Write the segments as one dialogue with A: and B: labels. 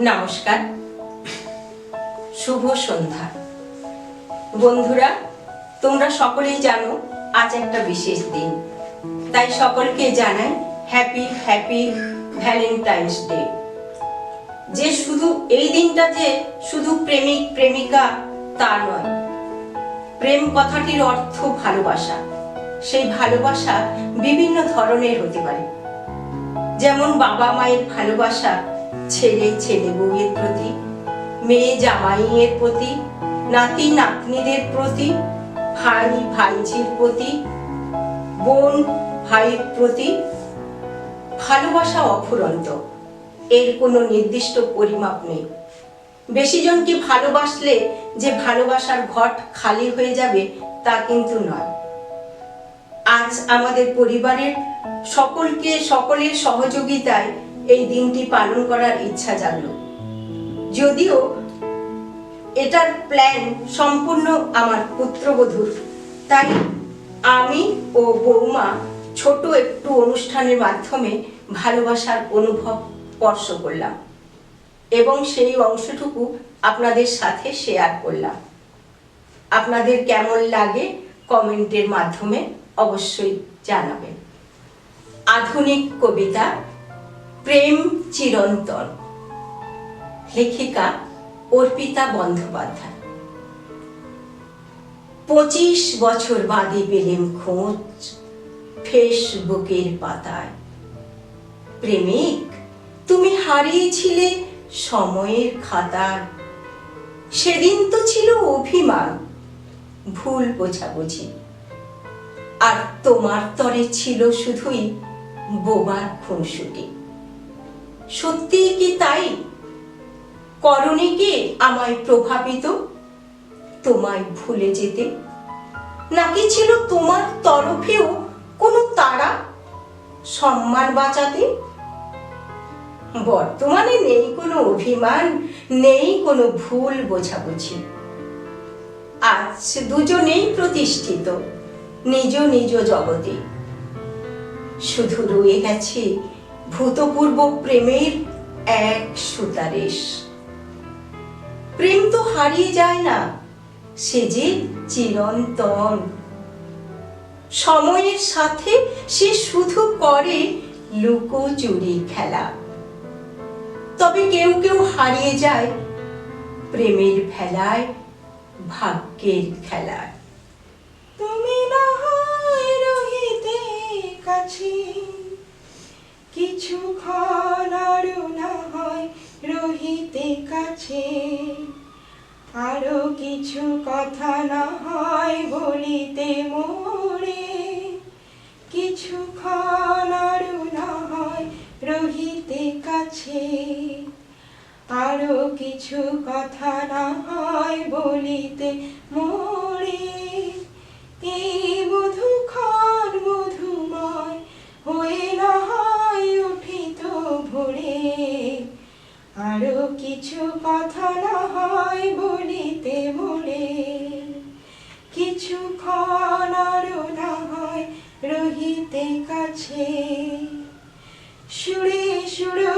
A: নমস্কার। শুভ সন্ধ্যা। বন্ধুরা, তোমরা সকলেই জানো, আজ একটা বিশেষ দিন। তাই সকলকে জানাই হ্যাপি হ্যাপি ভ্যালেন্টাইন্স ডে যে শুধু এই দিনটা যে শুধু প্রেমিক, প্রেমিকা, তা নয়। প্রেম কথাটির অর্থ ভালোবাসা। সেই ভালোবাসা বিভিন্ন ধরনের হতে পারে। যেমন বাবা মায়ের ভালোবাসা ছেলে ছেলে বউয়ের প্রতি, মেয়ে জামাইয়ের প্রতি, নাতি নাতনিদের প্রতি, ভাই ভাইঝির প্রতি, বোন ভাইয়ের প্রতি ভালোবাসা অফুরন্ত। এর কোনো নির্দিষ্ট পরিমাপ নেই। বেশি জনকে ভালোবাসলে যে ভালোবাসার ঘট খালি হয়ে যাবে তা কিন্তু নয়। আজ আমাদের পরিবারের সকলকে সকলের সহযোগিতায় এই দিনটি পালন করার ইচ্ছা জাগলো। যদিও এটার প্ল্যান সম্পূর্ণ আমার পুত্রবধূর। তাই আমি ও বৌমা ছোট একটু অনুষ্ঠানের মাধ্যমে ভালোবাসার অনুভব স্পর্শ করলাম এবং সেই অংশটুকু আপনাদের সাথে শেয়ার করলাম। আপনাদের কেমন লাগে কমেন্টের মাধ্যমে অবশ্যই জানাবেন। আধুনিক কবিতা প্রেম চিরন্তন। লেখিকা অর্পিতা বন্দ্যোপাধ্যায়। পঁচিশ বছর বাদে পেলেম খোঁজ, ফেসবুকের পাতায়। প্রেমিক, তুমি হারিয়েছিলে সময়ের খাতার। সেদিন তো ছিল অভিমান, ভুল বোঝাবুঝি। আর তোমার তরে ছিল শুধুই বোবার খুনসুটি। সত্যি কি তাই? করণে কি আমায় প্রভাবিত? তোমায় ভুলে যেতে? নাকি ছিল তোমার তরফেও কোনো তারা সম্মান বাঁচাতে? বর্তমানে নেই কোনো অভিমান, নেই কোনো ভুল বোঝাবুঝি। আজ দুজনেই প্রতিষ্ঠিত, নিজ নিজ জগতে। শুধু রয়ে গেছে ভূতপূর্ব প্রেমের এক সুতারেশ। প্রেম তো হারিয়ে যায় না, সে যে চিরন্তন। সময়ের সাথে সে শুধু করে লুকোচুরি খেলা। তবে কেউ কেউ হারিয়ে যায় প্রেমের ভেলায় ভাগ্যের খেলায়।
B: তুমি কাছে আরও কিছু কথা না হয় বলিতে মোরে কিছুক্ষণ আরও না হয় রহিতে কাছে। আরও কিছু কথা না হয় বলিতে মোরে এই কিছু কথা না হয় বলিতে বলে। কিছু আরও না হয় রহিতে কাছে। সুরে সুরভিতে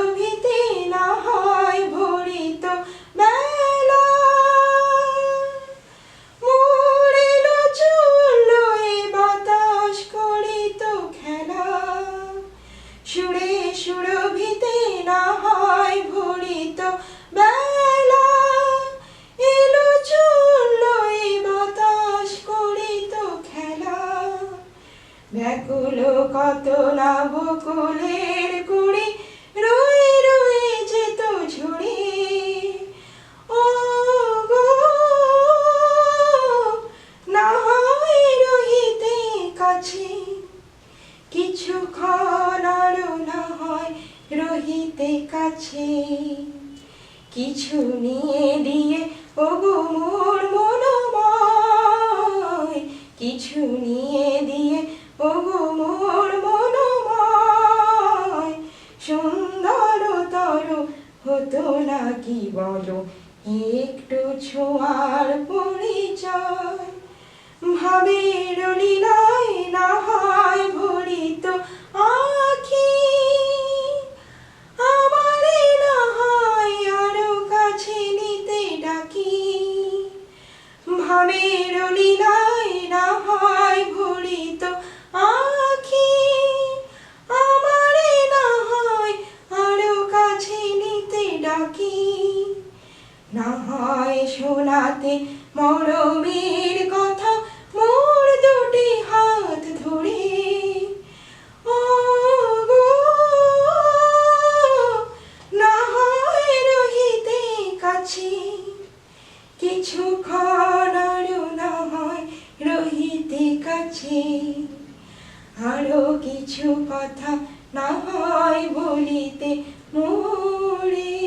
B: বকুলের কুড়ি রয়ে রয়ে যেত ঝুড়ি। ও গো, না হয় রহিতে কাছে, কিছুক্ষণ আরও না হয় রহিতে কাছে। কিছু নিয়ে দিয়ে, ওগো মোর মনোময় না কি বলো একটু ছোঁয়ার পরিচয়। ভাবের লীলায় না হয় ভরিত আর শোনাতে মরমের কথা, মোর দুটি হাত ধরে। ও রহিতে কাছে আরও না হয় রহিতে কাছে। আরও কিছু কথা না হয় বলিতে মোরে